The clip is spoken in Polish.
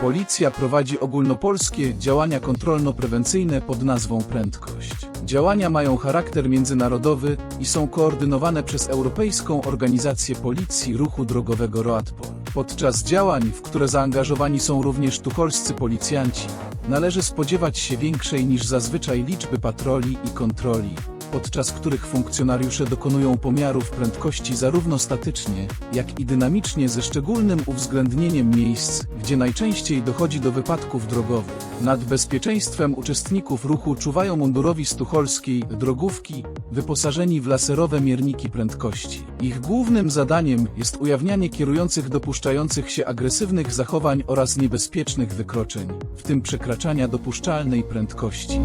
Policja prowadzi ogólnopolskie działania kontrolno-prewencyjne pod nazwą Prędkość. Działania mają charakter międzynarodowy i są koordynowane przez Europejską Organizację Policji Ruchu Drogowego ROADPOL. Podczas działań, w które zaangażowani są również tucholscy policjanci, należy spodziewać się większej niż zazwyczaj liczby patroli i kontroli, podczas których funkcjonariusze dokonują pomiarów prędkości zarówno statycznie, jak i dynamicznie ze szczególnym uwzględnieniem miejsc, gdzie najczęściej dochodzi do wypadków drogowych. Nad bezpieczeństwem uczestników ruchu czuwają mundurowi z tucholskiej drogówki, wyposażeni w laserowe mierniki prędkości. Ich głównym zadaniem jest ujawnianie kierujących dopuszczających się agresywnych zachowań oraz niebezpiecznych wykroczeń, w tym przekraczania dopuszczalnej prędkości.